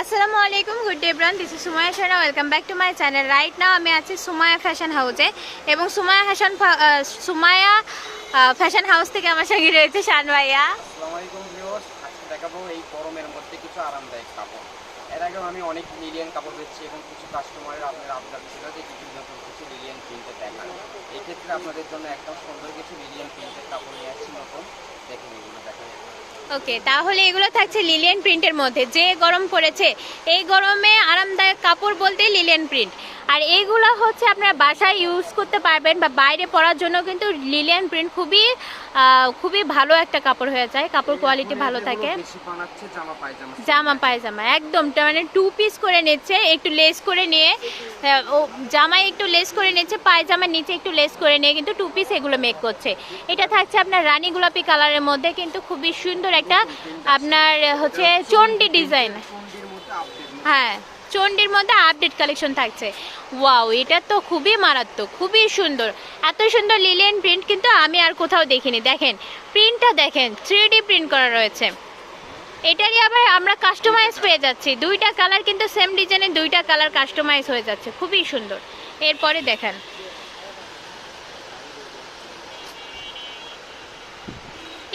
আসসালামু আলাইকুম, good day bran this Sumaya Shara welcome back to my channel right now আমি আছি Sumaya fashion হাউসে এবং Sumaya fashion Sumaya fashion house থেকে আমার সঙ্গে রয়েছে শান ভাইয়া। দেখাবো এই গরমের মধ্যে কিছু আরামদায়ক কাপড়। এর আগেও আমি অনেক লিলিয়ান কাপড় বেচছি এবং কিছু কাস্টমারের আপনার আবদার ছিল যে কিছু নতুন কিছু লিলিয়ান প্রিন্টের দেখান এই ক্ষেত্রে আপনাদের জন্য একদম সুন্দর কিছু লিলিয়ান প্রিন্টের কাপড় নিয়ে আসছি নতুন। দেখুন এগুলো দেখেন ওকে তাহলে এগুলো থাকছে লিলিয়ান প্রিন্টের মধ্যে। যে গরম পড়েছে এই গরমে আরামদায়ক কাপড় বলতে লিলিয়ান প্রিন্ট আর এইগুলো হচ্ছে আপনারা বাসায় ইউজ করতে পারবেন বা বাইরে পরার জন্য কিন্তু লিলিয়ান প্রিন্ট খুবই খুবই ভালো একটা কাপড় হয়ে যায়। কাপড় কোয়ালিটি ভালো থাকে। জামা পায়জামা জামা একদম। মানে টু পিস করে নিচ্ছে একটু লেস করে নিয়ে ও জামায় একটু লেস করে নিচ্ছে পায়জামার নিচে একটু লেস করে নিয়ে কিন্তু টু পিস এগুলো মেক করছে। এটা থাকছে আপনার রানী গোলাপি কালারের মধ্যে কিন্তু খুবই সুন্দর একটা আপনার হচ্ছে চন্ডি ডিজাইন। হ্যাঁ চন্ডির মধ্যে আপডেট কালেকশন থাকছে। ওয়াও এটা তো খুবই মারাত্মক, খুবই সুন্দর। এত সুন্দর লিলিয়ান প্রিন্ট কিন্তু আমি আর কোথাও দেখিনি। দেখেন প্রিন্টটা দেখেন থ্রি প্রিন্ট করা রয়েছে। এটারই আবার আমরা কাস্টমাইজ পেয়ে যাচ্ছি। দুইটা কালার কিন্তু সেম ডিজাইনের দুইটা কালার কাস্টমাইজ হয়ে যাচ্ছে। খুবই সুন্দর। এরপরে দেখেন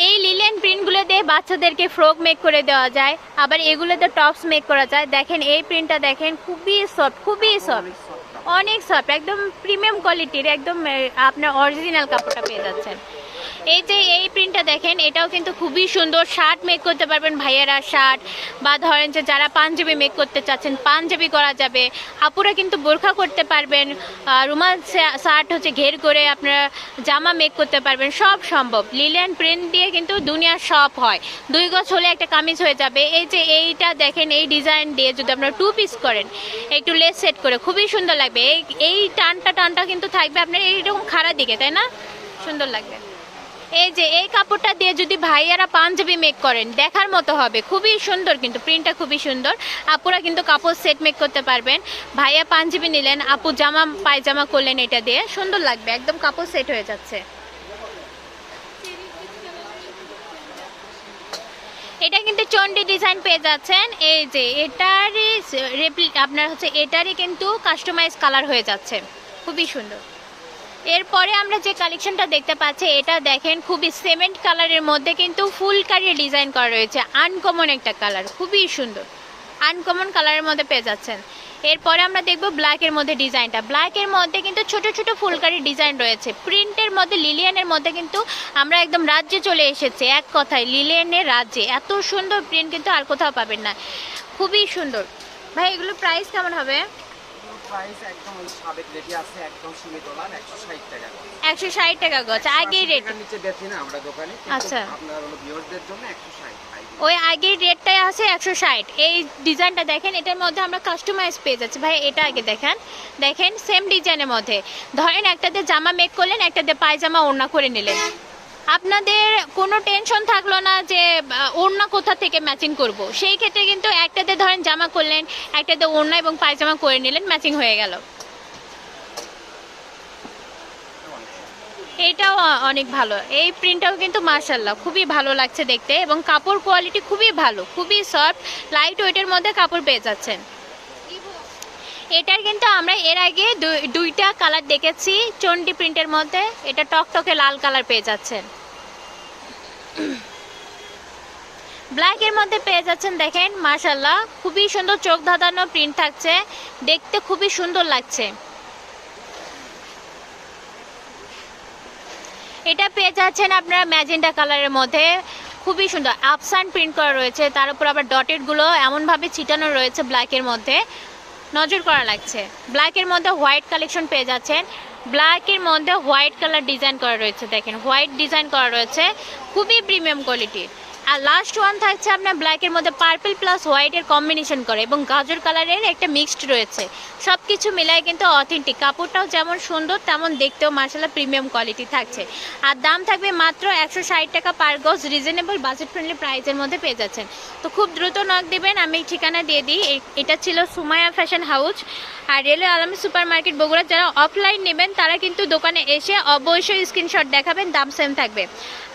এই লিলেন প্রিন্টগুলো দিয়ে বাচ্চাদেরকে ফ্রক মেক করে দেওয়া যায়, আবার এগুলো তো টপস মেক করা যায়। দেখেন, এই প্রিন্টটা দেখেন, খুবই সফট খুবই সফট অনেক সফট একদম প্রিমিয়াম কোয়ালিটির একদম আপনার অরিজিনাল কাপড়টা পেয়ে যাচ্ছেন। এই যে এই প্রিন্টটা দেখেন, এটাও কিন্তু খুবই সুন্দর শার্ট মেক করতে পারবেন ভাইয়েরা শার্ট বা ধরেন যে যারা পাঞ্জাবি মেক করতে চাচ্ছেন, পাঞ্জাবি করা যাবে। আপুরা কিন্তু বোরখা করতে পারবেন রুমাল শার্ট হচ্ছে ঘের করে আপনারা জামা মেক করতে পারবেন, সব সম্ভব। লিলিয়ান প্রিন্ট দিয়ে কিন্তু দুনিয়ার সব হয়। দুই গজ হলে একটা কামিজ হয়ে যাবে। এই যে এইটা দেখেন, এই ডিজাইন দিয়ে যদি আপনারা টু পিস করেন, একটু লেস সেট করে, খুবই সুন্দর লাগবে। এই এই টানটা টানটা কিন্তু থাকবে আপনার এইরকম খাড়া দিকে, তাই না? সুন্দর লাগবে। এই যে, এই কাপড়টা দিয়ে যদি ভাইয়ারা পাঞ্জাবি মেক করেন, দেখার মতো হবে। খুবই সুন্দর কিন্তু প্রিন্টটা খুবই সুন্দর। আপুরা কিন্তু কাপড় সেট মেক করতে পারবেন। ভাইয়া পাঞ্জাবি নিলেন, আপু জামা, পায়জামা করলেন এটা দিয়ে। সুন্দর লাগবে, একদম কাপড় সেট হয়ে যাচ্ছে। এটা কিন্তু চন্ডি ডিজাইন পেয়ে যাচ্ছেন। এই যে, এটারই রেপ্লি আপনার হচ্ছে, এটারই কিন্তু কাস্টমাইজ কালার হয়ে যাচ্ছে। খুবই সুন্দর। এরপরে আমরা যে কালেকশনটা দেখতে পাচ্ছি, এটা দেখেন, খুবই সিমেন্ট কালারের মধ্যে কিন্তু ফুলকারি ডিজাইন করা রয়েছে। আনকমন একটা কালার খুবই সুন্দর। আনকমন কালারের মধ্যে পেয়ে যাচ্ছেন। এরপরে আমরা দেখব ব্ল্যাকের মধ্যে ডিজাইনটা ব্ল্যাকের মধ্যে কিন্তু ছোট ছোট ফুলকারি ডিজাইন রয়েছে। প্রিন্টের মধ্যে লিলিয়ানের মধ্যে কিন্তু আমরা একদম রাজ্যে চলে এসেছি, এক কথায়। লিলিয়ানের রাজ্যে। এত সুন্দর প্রিন্ট কিন্তু আর কোথাও পাবেন না। খুবই সুন্দর। ভাই এগুলো প্রাইস কেমন হবে? প্রাইস একদম ওই সাবেক রেটে আছে একদম সীমিত লাভ একশো ষাট টাকা একশো ষাট টাকা গছ আগেই রেট। নিচে বেচি না আমরা দোকানে আচ্ছা। আপনার হলো ভিউয়ারদের জন্য একশো ষাট ওই আগের রেটটাই আছে একশো ষাট। এই ডিজাইনটা দেখেন এটার মধ্যে আমরা কাস্টমাইজ পেয়ে যাচ্ছি। ভাই এটা আগে দেখেন। দেখেন সেম ডিজাইনের মধ্যে। ধরেন একটাতে জামা মেক করলেন একটাতে পায়জামা ওড়না করে নিলেন। আপনাদের কোনো টেনশন থাকল না যে কোথা থেকে ম্যাচিং করব? সেই ক্ষেত্রে কিন্তু একটাতে ধরেন জামা করলেন, একটাতে ওড়না এবং পায়জামা করে নিলেন ম্যাচিং হয়ে গেল। এটাও অনেক ভালো। এই প্রিন্টটাও কিন্তু মার্শাল্লাহ খুবই ভালো লাগছে দেখতে এবং কাপড় কোয়ালিটি খুবই ভালো, খুবই সফট লাইট ওয়েটের মধ্যে কাপড় পেয়ে যাচ্ছেন। এটার কিন্তু আমরা এর আগে দুই- দুইটা কালার দেখেছি চন্ডি প্রিন্টের মধ্যে, এটা টকটকে লাল কালার পেয়ে যাচ্ছেন। ব্ল্যাকের মধ্যে পেয়ে যাচ্ছেন দেখেন মার্শাল্লাহ খুবই সুন্দর চোখ ধাঁধানো প্রিন্ট থাকছে, দেখতে খুবই সুন্দর লাগছে। এটা পেয়ে যাচ্ছেন আপনারা ম্যাজেন্ডা কালারের মধ্যে, খুবই সুন্দর, আপসান প্রিন্ট করা রয়েছে, তার উপর আবার ডটেডগুলো এমনভাবে ছিটানো রয়েছে ব্ল্যাকের মধ্যে, নজর করা লাগছে। ব্ল্যাকের মধ্যে হোয়াইট কালেকশন পেয়ে যাচ্ছেন ব্ল্যাকের মধ্যে হোয়াইট কালার ডিজাইন করা রয়েছে, দেখেন হোয়াইট ডিজাইন করা রয়েছে, খুবই প্রিমিয়াম কোয়ালিটির আর লাস্ট ওয়ান থাকছে আপনার ব্ল্যাকের মধ্যে পার্পল প্লাস হোয়াইটের কম্বিনেশন করে এবং গাজর কালারের একটা মিক্সড রয়েছে। সব কিছু মিলায় কিন্তু অথেন্টিক কাপড়টাও যেমন সুন্দর, তেমন দেখতেও মার্শাল্লাহ প্রিমিয়াম কোয়ালিটি থাকছে। আর দাম থাকবে মাত্র একশো ষাট টাকা পার গজ। রিজনেবল বাজেট ফ্রেন্ডলি প্রাইসের মধ্যে পেয়ে যাচ্ছেন। তো খুব দ্রুত নক দেবেন, আমি ঠিকানা দিয়ে দিই। এটা ছিল সুমায়া ফ্যাশন হাউস আর railway Alami super market Bogura. যারা অফলাইন নেবেন, তারা কিন্তু দোকানে এসে অবশ্যই স্ক্রিনশট দেখাবেন, দাম সেম থাকবে।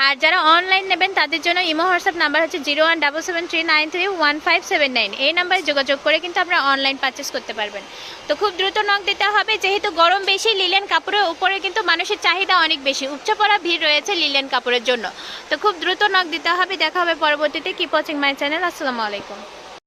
আর যারা অনলাইন নেবেন, তাদের জন্য ইমো হোয়াটসঅ্যাপ নাম্বার হচ্ছে zero one double seven three nine three one five seven nine এই নাম্বারে যোগাযোগ করে কিন্তু আপনারা অনলাইন পারচেস করতে পারবেন। তো খুব দ্রুত নখ দিতে হবে, যেহেতু গরম বেশি, লিলেন কাপড়ের উপরে কিন্তু মানুষের চাহিদা অনেক বেশি। উপচা পড়া ভিড় রয়েছে লিলেন কাপড়ের জন্য। তো খুব দ্রুত নখ দিতে হবে, দেখা হবে পরবর্তীতে। কি পচিং মাই চ্যানেল আসসালামু আলাইকুম।